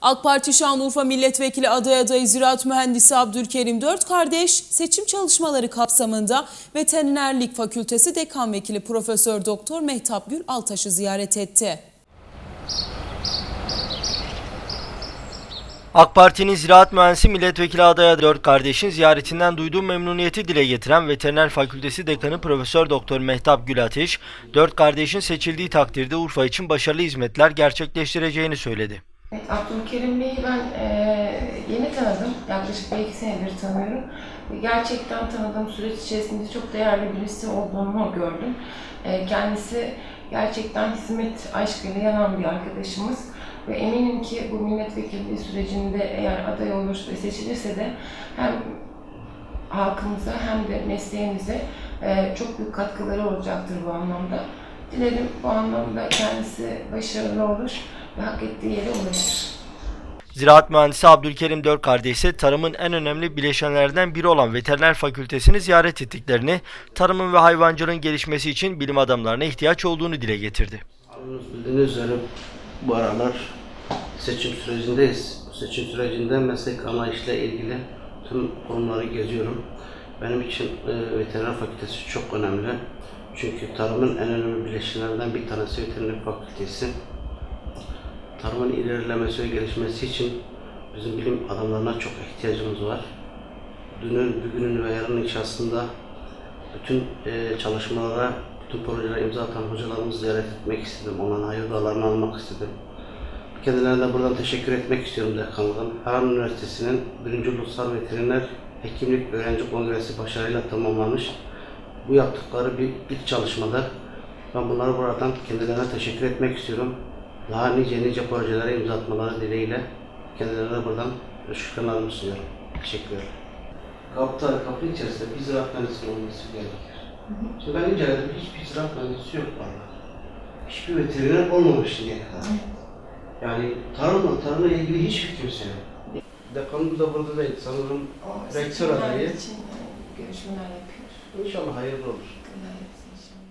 AK Parti Şanlıurfa Milletvekili aday adayı Ziraat Mühendisi Abdülkerim Dört kardeş seçim çalışmaları kapsamında Veterinerlik Fakültesi Dekan Vekili Profesör Doktor Mehtap Gül Altaş'ı ziyaret etti. AK Parti'nin Ziraat Mühendisi Milletvekili adaya dört kardeşin ziyaretinden duyduğu memnuniyeti dile getiren Veteriner Fakültesi Dekanı Profesör Doktor Mehtap Gül Ateş, dört kardeşin seçildiği takdirde Urfa için başarılı hizmetler gerçekleştireceğini söyledi. Evet, Abdülkerim Bey'i ben eee, yeni tanıdım. Yaklaşık bir iki senedir tanıyorum. Gerçekten tanıdığım süreç içerisinde çok değerli birisi olduğunu gördüm. Eee, kendisi gerçekten hizmet aşkıyla yanan bir arkadaşımız. Ve eminim ki bu milletvekilliği sürecinde eğer aday olur ve seçilirse de hem halkımıza hem de mesleğimize eee, çok büyük katkıları olacaktır bu anlamda. Dilerim bu anlamda kendisi başarılı olur ve hak ettiği yere ulaşır. Ziraat Mühendisi Abdülkerim Dört kardeş ise tarımın en önemli bileşenlerinden biri olan Veteriner Fakültesini ziyaret ettiklerini, tarımın ve hayvancılığın gelişmesi için bilim adamlarına ihtiyaç olduğunu dile getirdi. Bildiğiniz üzere bu aralar seçim sürecindeyiz. Bu seçim sürecinde meslek anlayışıyla ilgili tüm konuları geziyorum. Benim için e, veteriner fakültesi çok önemli. Çünkü tarımın en önemli bileşenlerinden bir tanesi veteriner fakültesi. Tarımın ilerlemesi ve gelişmesi için bizim bilim adamlarına çok ihtiyacımız var. Dünün, bugünün ve yarının inşasında bütün e, çalışmalara, bütün projelere imza atan hocalarımızı ziyaret etmek istedim. Onların hayırlarını almak istedim. Kendilerine buradan teşekkür etmek istiyorum dekanlığın. Harran Üniversitesi'nin 1. Ulusal Veteriner Hekimlik Öğrenci Kongresi başarıyla tamamlanmış. Bu yaptıkları bir ilk çalışmada. Ben bunları buradan kendilerine teşekkür etmek istiyorum. Daha nice nice projelere imza atmaları dileğiyle kendilerine buradan şükranlarımı sunuyorum. Teşekkür ederim. Kapta, kapı içerisinde bir ziraat mühendisinin olması gerekir. Şimdi ben inceledim, hiçbir ziraat mühendisi yok valla. Hiçbir veteriner olmamış şimdiye kadar. Yani tarımla, tarımla ilgili hiçbir kimse yok. Dekanımız da burada değil, sanırım rektör adayı görüşmeler yapıyor. İnşallah hayırlı olur. Evet, inşallah.